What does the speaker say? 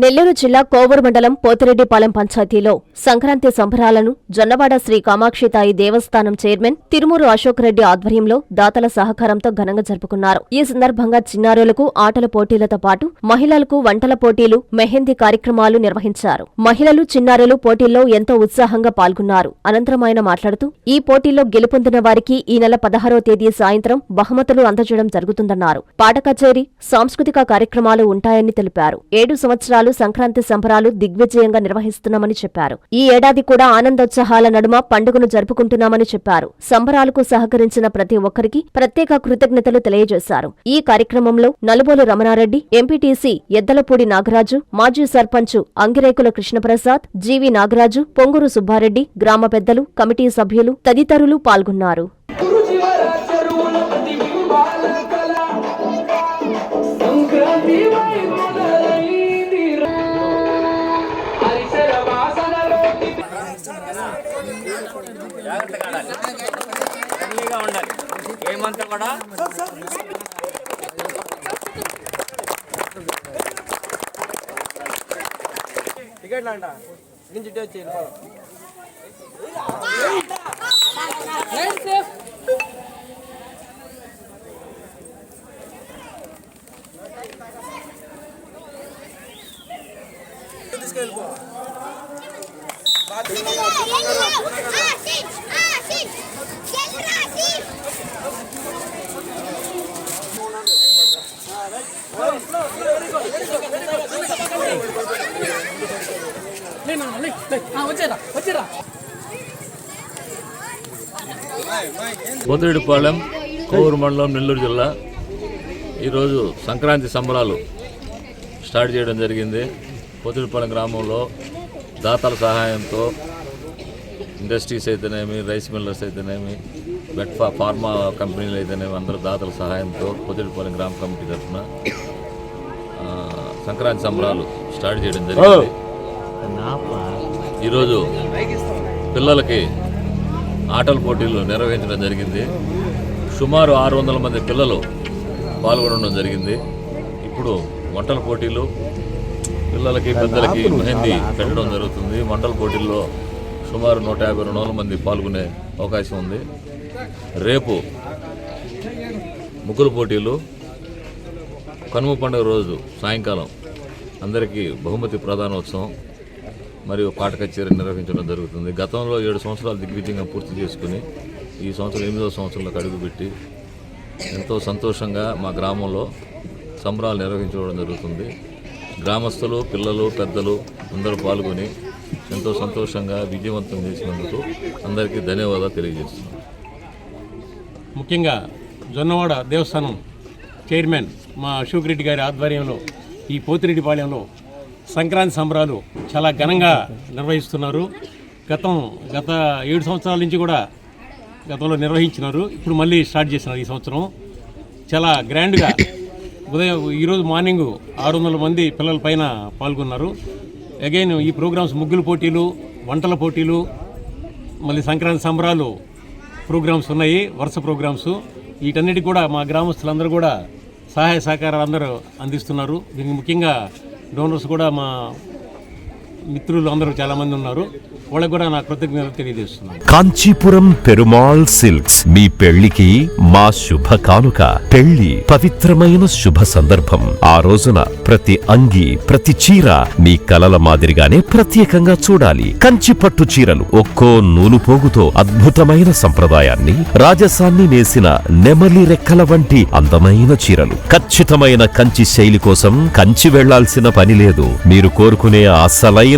నెల్లూరు జిల్లా కోవూరు మండలం పోతిరెడ్డిపాలెం పంచాయతీలో సంక్రాంతి సంబరాలను జొన్నవాడ శ్రీ కామాక్షితాయి దేవస్థానం చైర్మన్ తిరుమూరు అశోక్ రెడ్డి ఆధ్వర్యంలో దాతల సహకారంతో ఘనంగా జరుపుకున్నారు. ఈ సందర్భంగా చిన్నారులకు ఆటల పోటీలతో పాటు మహిళలకు వంటల పోటీలు మెహందీ కార్యక్రమాలు నిర్వహించారు. మహిళలు చిన్నారులు పోటీల్లో ఎంతో ఉత్సాహంగా పాల్గొన్నారు. అనంతరం ఆయన మాట్లాడుతూ ఈ పోటీల్లో గెలుపొందిన వారికి ఈ నెల పదహారో తేదీ సాయంత్రం బహుమతులు అందజేయడం జరుగుతుందన్నారు. పాట కచేరీ సాంస్కృతిక కార్యక్రమాలు ఉంటాయని తెలిపారు. ఏడు సంవత్సరాలు సంక్రాంతి సంబరాలు దిగ్విజయంగా నిర్వహిస్తున్నామని చెప్పారు. ఈ ఏడాది కూడా ఆనందోత్సాహాల నడుమ పండుగను జరుపుకుంటున్నామని చెప్పారు. సంబరాలకు సహకరించిన ప్రతి ఒక్కరికి ప్రత్యేక కృతజ్ఞతలు తెలియజేశారు. ఈ కార్యక్రమంలో నలుబోలు రమణారెడ్డి ఎంపీటీసీ ఎద్దలపూడి నాగరాజు మాజీ సర్పంచ్ అంగిరేకుల కృష్ణప్రసాద్ జీవి నాగరాజు పొంగూరు సుబ్బారెడ్డి గ్రామ పెద్దలు కమిటీ సభ్యులు తదితరులు పాల్గొన్నారు. ఫ్రెండ్లీగా ఉండాలి ఏమంతా కూడా టికెట్లు అంట నుంచి ఇటు వచ్చి వెళ్ళిపోదాం Asif! కోవూరు మండలం నెల్లూరు జిల్లా ఈరోజు సంక్రాంతి సంబరాలు స్టార్ట్ చేయడం జరిగింది పొందిరెడ్డిపాలెం గ్రామంలో దాతల సహాయంతో ఇండస్ట్రీస్ అయితేనేమి రైస్ మిల్లర్స్ అయితేనేమి బెట్ ఫా ఫార్మా కంపెనీలు అయితేనేమి అందరూ దాతల సహాయంతో పొందిరెడ్డిపాలెం గ్రామ కమిటీ తరఫున సంక్రాంతి సంబరాలు స్టార్ట్ చేయడం జరిగింది. ఈరోజు పిల్లలకి ఆటల పోటీలు నిర్వహించడం జరిగింది. సుమారు ఆరు వందల మంది పిల్లలు పాల్గొనడం జరిగింది. ఇప్పుడు వంటల పోటీలు పిల్లలకి పెద్దలకి మెహందీ పెట్టడం జరుగుతుంది. వంటల పోటీల్లో సుమారు నూట యాభై రెండు వందల మంది పాల్గొనే అవకాశం ఉంది. రేపు ముగ్గులు పోటీలు. కనుమ పండుగ రోజు సాయంకాలం అందరికీ బహుమతి ప్రధానోత్సవం మరియు పాట కచేరీ నిర్వహించడం జరుగుతుంది. గతంలో ఏడు సంవత్సరాలు దిగ్విజయంగా పూర్తి చేసుకుని ఈ సంవత్సరం ఎనిమిదవ సంవత్సరంలోకి అడుగుపెట్టి ఎంతో సంతోషంగా మా గ్రామంలో సంబరాలు నిర్వహించడం జరుగుతుంది. గ్రామస్తులు పిల్లలు పెద్దలు అందరూ పాల్గొని ఎంతో సంతోషంగా విజయవంతం చేసినందుకు అందరికీ ధన్యవాదాలు తెలియజేస్తున్నాను ముఖ్యంగా జొన్నవాడ దేవస్థానం చైర్మన్ మా అశోక్ రెడ్డి గారి ఆధ్వర్యంలో ఈ పోతిరెడ్డిపాళెంలో సంక్రాంతి సంబరాలు చాలా ఘనంగా నిర్వహిస్తున్నారు. గతం గత ఏడు సంవత్సరాల నుంచి కూడా గతంలో నిర్వహించినారు. ఇప్పుడు మళ్ళీ స్టార్ట్ చేసినారు ఈ సంవత్సరం. చాలా గ్రాండ్గా ఉదయం ఈరోజు మార్నింగ్ ఆరు వందల మంది పిల్లల పైన పాల్గొన్నారు. అగైన్ ఈ ప్రోగ్రామ్స్ ముగ్గుల పోటీలు వంటల పోటీలు మళ్ళీ సంక్రాంతి సంబరాలు ప్రోగ్రామ్స్ ఉన్నాయి వరుస ప్రోగ్రామ్స్. వీటన్నిటికి కూడా మా గ్రామస్తులందరూ కూడా సహాయ సహకారాలు అందరూ అందిస్తున్నారు. దీనికి ముఖ్యంగా డోనర్స్ కూడా మా మిత్రులు అందరూ చాలామంది ఉన్నారు. వాళ్ళకి కూడా నా కృతజ్ఞతలు తెలియజేస్తున్నాను. కాంచీపురం పెరుమాళ్ సిల్క్స్ మీ పెళ్ళికి మా శుభ కానుక. పెళ్ళి పవిత్రమైన శుభ సందర్భం. ఆ రోజున ప్రతి అంగి ప్రతి చీర మీ కలల మాదిరిగానే ప్రత్యేకంగా చూడాలి. కంచి పట్టు చీరలు ఒక్కో నూలు పోగుతో అద్భుతమైన సంప్రదాయాన్ని రాజసాన్ని నేసిన నెమలి రెక్కల వంటి అందమైన చీరలు. ఖచ్చితమైన కంచి శైలి కోసం కంచి వెళ్ళాల్సిన పని లేదు. మీరు కోరుకునే అసలైన